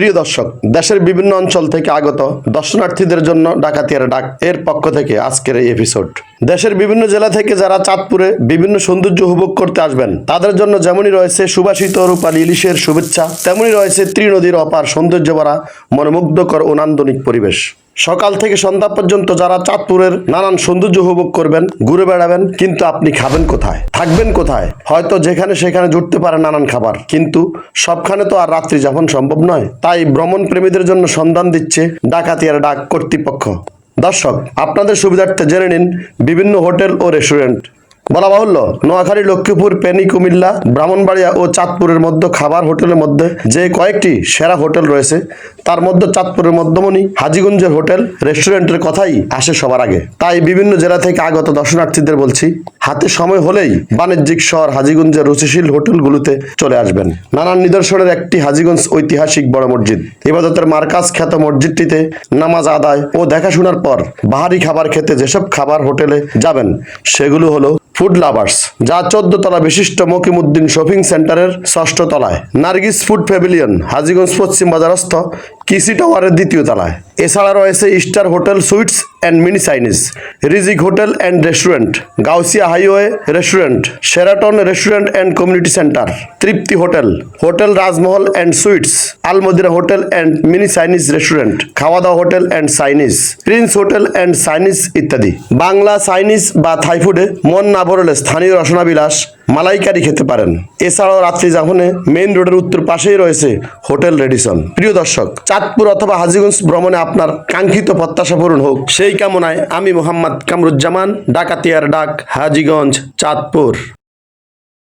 প্রিয় দর্শক, দেশের বিভিন্ন অঞ্চল থেকে আগত দর্শনার্থীদের জন্য ডাকাতিয়ার ডাক এর পক্ষ থেকে আজকের এই এপিসোড দেশের বিভিন্ন জেলা থেকে যারা চাঁদপুরে বিভিন্ন সৌন্দর্য উপভোগ করতে আসবেন, তাদের জন্য যেমনই রয়েছে সুবাসিত রূপালী ইলিশের শুভেচ্ছা, তেমনই রয়েছে ত্রিনদীর অপার সৌন্দর্য ভরা মনোমুগ্ধকর ও নান্দনিক পরিবেশ। সকাল থেকে সন্ধ্যা পর্যন্ত যারা চাঁদপুরের নানান সৌন্দর্য উপভোগ করবেন, ঘুরে বেড়াবেন, কিন্তু আপনি খাবেন কোথায়? থাকবেন কোথায়? হয়তো যেখানে সেখানে জুটতে পারে নানান খাবার, কিন্তু সবখানে তো আর রাত্রি যাপন সম্ভব নয়। তাই ভ্রমণ প্রেমীদের জন্য সন্ধান দিচ্ছে ডাকাতিয়ার ডাক কর্তৃপক্ষ। দর্শক, আপনাদের সুবিধার্থে জেনে নিন বিভিন্ন হোটেল ও রেস্টুরেন্ট। বলা বাহুল্য নোয়াখালী, লক্ষ্মীপুর, পেনি, কুমিল্লা, ব্রাহ্মণবাড়িয়া ও চাঁদপুরের মধ্যে খাবার হোটেলের মধ্যে যে কয়েকটি সেরা হোটেল রয়েছে, তার মধ্যে চাঁদপুরের মধ্যমণি হাজিগঞ্জের হোটেল রেস্টুরেন্টের কথাই আসে সবার আগে। তাই বিভিন্ন জেলা থেকে আগত দর্শনার্থীদের বলছি হাতে সময় হলেই বাণিজ্যিক শহর হাজিগঞ্জের রুচিশীল হোটেলগুলোতে চলে আসবেন। নানান নিদর্শনের একটি হাজিগঞ্জ ঐতিহাসিক বড় মসজিদ। ইবাদতের মার্কাজ খ্যাত মসজিদটিতে নামাজ আদায় ও দেখাশোনার পর বাহারি খাবার খেতে যেসব খাবার হোটেলে যাবেন, সেগুলো হলো ফুড লাভার্স, যা চোদ্দ তলা বিশিষ্ট মকিমুদ্দিন শপিং সেন্টারের ষষ্ঠ তলায় নার্গিস ফুড প্যাভিলিয়ন, হাজিগঞ্জ পশ্চিম বাজারস্থ কিসি টাওয়ারের দ্বিতীয় তলায়। এছাড়া রয়েছে star hotel sweets and mini Chinese Rizik hotel and restaurant Gausia highway restaurant Sheraton restaurant and community centre Tripti hotel hotel Rajmahal and sweets Alamdira hotel and mini Chinese restaurant খাওয়া দাওয়া hotel and Chinese prince hotel and Chinese ইত্যাদি Bangla Chinese বা থাই ফুডে মন না ভরলে স্থানীয় রসনা বিলাস মালাইকারি খেতে পারেন। এছাড়াও রাত্রি যাপনে মেইন রোডের উত্তর পাশেই রয়েছে হোটেল রেডিসন। প্রিয় দর্শক, চাঁদপুর অথবা হাজিগঞ্জ ভ্রমণে আপনার কাঙ্ক্ষিত প্রত্যাশা পূরণ হোক। সেই কামনায় আমি মোহাম্মদ কামরুজ্জামান ডাকাতিয়ার ডাক, হাজিগঞ্জ, চাঁদপুর।